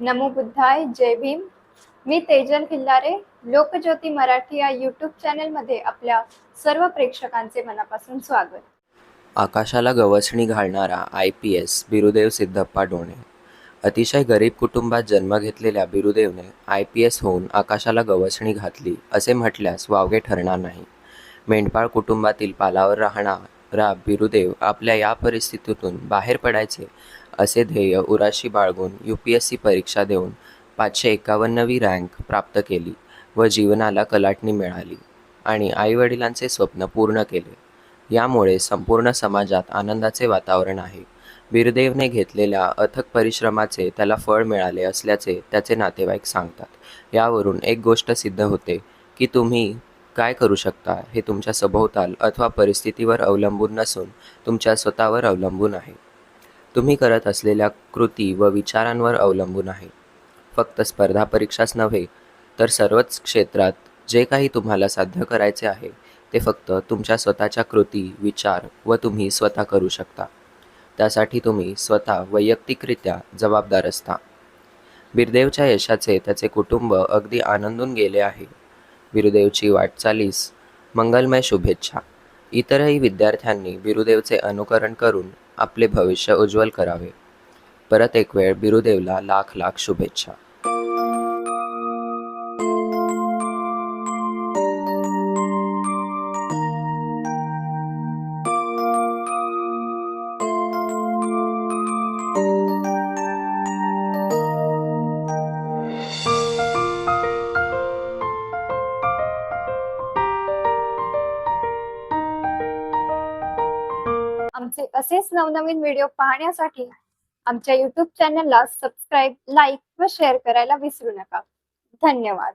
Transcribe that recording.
नमो बुद्धाय जय भीम. मी तेजल खिल्लारे लोकज्योती मराठी या यूट्यूब चॅनलमध्ये आपल्या सर्व प्रेक्षकांचे मनापासून स्वागत. आकाशाला गवसणी घालणारा I P S Birudev Siddhappa Done. अतिशय गरीब कुटुंबात जन्म घेतलेल्या बिरुदेवने आय पी एस होऊन आकाशाला गवसणी घातली असे म्हटल्यास वावगे ठरणार नाही. मेंढपाळ कुटुंबातील पालावर राहणारा बिरुदेव आपल्या या परिस्थितीतून बाहेर पडायचे असे ध्येय उराशी बाळगून यू पी एस सी परीक्षा देऊन पाचशे एकावन्नवी रँक प्राप्त केली व जीवनाला कलाटणी मिळाली आणि आईवडिलांचे स्वप्न पूर्ण केले. यामुळे संपूर्ण समाजात आनंदाचे वातावरण आहे. बिरदेवने घेतलेल्या अथक परिश्रमाचे त्याला फळ मिळाले असल्याचे त्याचे नातेवाईक सांगतात. यावरून एक गोष्ट सिद्ध होते की तुम्ही काय करू शकता हे तुमच्या सभोवताल अथवा परिस्थितीवर अवलंबून नसून तुमच्या स्वतःवर अवलंबून आहे. तुम्ही करत असलेल्या कृती व विचारांवर अवलंबून आहे. फक्त स्पर्धा परीक्षाच नव्हे तर सर्वच क्षेत्रात जे काही तुम्हाला साध्य करायचे आहे ते फक्त तुमच्या स्वतःच्या कृती विचार व तुम्ही स्वतः करू शकता. त्यासाठी तुम्ही स्वतः वैयक्तिकरित्या जबाबदार असता. बिरदेवच्या यशाचे त्याचे कुटुंब अगदी आनंदून गेले आहे. बिरुदेवची वाटचालीस मंगलमय शुभेच्छा. इतरही विद्यार्थ्यांनी बिरुदेवचे अनुकरण करून आपले भविष्य उज्ज्वल करावे. परत एक वेळ बिरुदेवला लाख लाख शुभेच्छा. आमचे असेच नवनवीन व्हिडिओ पाहण्यासाठी आमच्या युट्यूब चॅनलला सबस्क्राईब लाईक व शेअर करायला विसरू नका. धन्यवाद.